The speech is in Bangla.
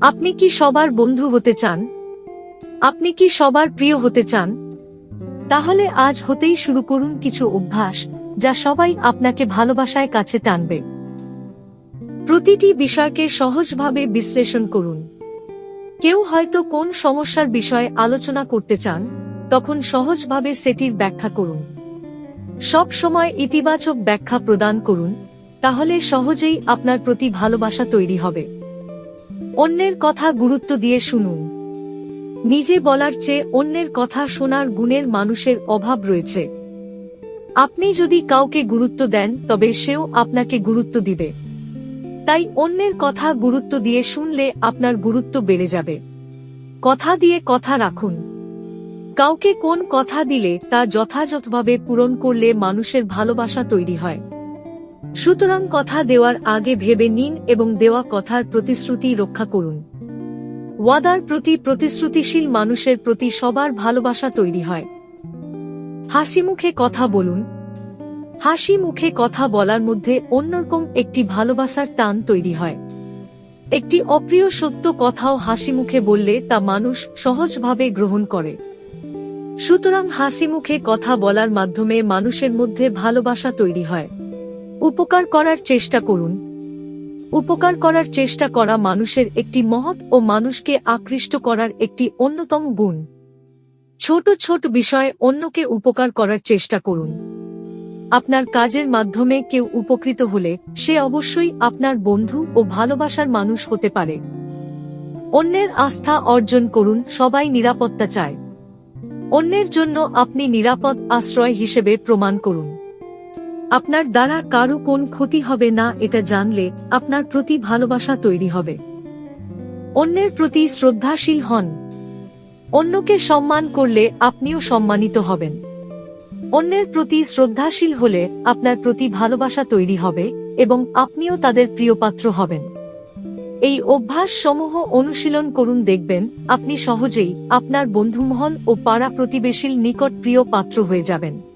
আপনি কি সবার বন্ধু হতে চান? আপনি কি সবার প্রিয় হতে চান? তাহলে আজ হতেই শুরু করুন কিছু অভ্যাস, যা সবাই আপনাকে ভালোবাসায় কাছে টানবে। প্রতিটি বিষয়কে সহজভাবে বিশ্লেষণ করুন। কেউ হয়তো কোন সমস্যার বিষয়ে আলোচনা করতে চান, তখন সহজভাবে সেটির ব্যাখ্যা করুন। সব সময় ইতিবাচক ব্যাখ্যা প্রদান করুন, তাহলে সহজেই আপনার প্রতি ভালোবাসা তৈরি হবে। অন্যের কথা গুরুত্ব দিয়ে শুনুন। নিজে বলার চেয়ে অন্যের কথা শোনার গুণের মানুষের অভাব রয়েছে। আপনি যদি কাউকে গুরুত্ব দেন, তবে সেও আপনাকে গুরুত্ব দিবে। তাই অন্যের কথা গুরুত্ব দিয়ে শুনলে আপনার গুরুত্ব বেড়ে যাবে। কথা দিয়ে কথা রাখুন। কাউকে কোন কথা দিলে তা যথাযথভাবে পূরণ করলে মানুষের ভালোবাসা তৈরি হয়। সুতরাং কথা দেওয়ার আগে ভেবে নিন এবং দেওয়া কথার প্রতিশ্রুতি রক্ষা করুন। ওয়াদার প্রতি প্রতিশ্রুতিশীল মানুষের প্রতি সবার ভালোবাসা তৈরি হয়। হাসি মুখে কথা বলুন। হাসি মুখে কথা বলার মধ্যে অন্যরকম একটি ভালোবাসার টান তৈরি হয়। একটি অপ্রিয় সত্য কথাও হাসি মুখে বললে তা মানুষ সহজভাবে গ্রহণ করে। সুতরাং হাসি মুখে কথা বলার মাধ্যমে মানুষের মধ্যে ভালোবাসা তৈরি হয়। উপকার করার চেষ্টা করুন। উপকার করার চেষ্টা করা মানুষের একটি মহৎ ও মানুষকে আকৃষ্ট করার একটি অন্যতম গুণ। ছোট ছোট বিষয়ে অন্যকে উপকার করার চেষ্টা করুন। আপনার কাজের মাধ্যমে কেউ উপকৃত হলে সে অবশ্যই আপনার বন্ধু ও ভালোবাসার মানুষ হতে পারে। অন্যের আস্থা অর্জন করুন, সবাই নিরাপত্তা চায়। অন্যের জন্য আপনি নিরাপদ আশ্রয় হিসেবে প্রমাণ করুন। আপনার দ্বারা কারও কোন ক্ষতি হবে না, এটা জানলে আপনার প্রতি ভালোবাসা তৈরি হবে। অন্যের প্রতি শ্রদ্ধাশীল হন। অন্যকে সম্মান করলে আপনিও সম্মানিত হবেন। অন্যের প্রতি শ্রদ্ধাশীল হলে আপনার প্রতি ভালোবাসা তৈরি হবে এবং আপনিও তাদের প্রিয়পাত্র হবেন। এই অভ্যাস সমূহ অনুশীলন করুন, দেখবেন আপনি সহজেই আপনার বন্ধুমহল ও পাড়া প্রতিবেশীর নিকট প্রিয় পাত্র হয়ে যাবেন।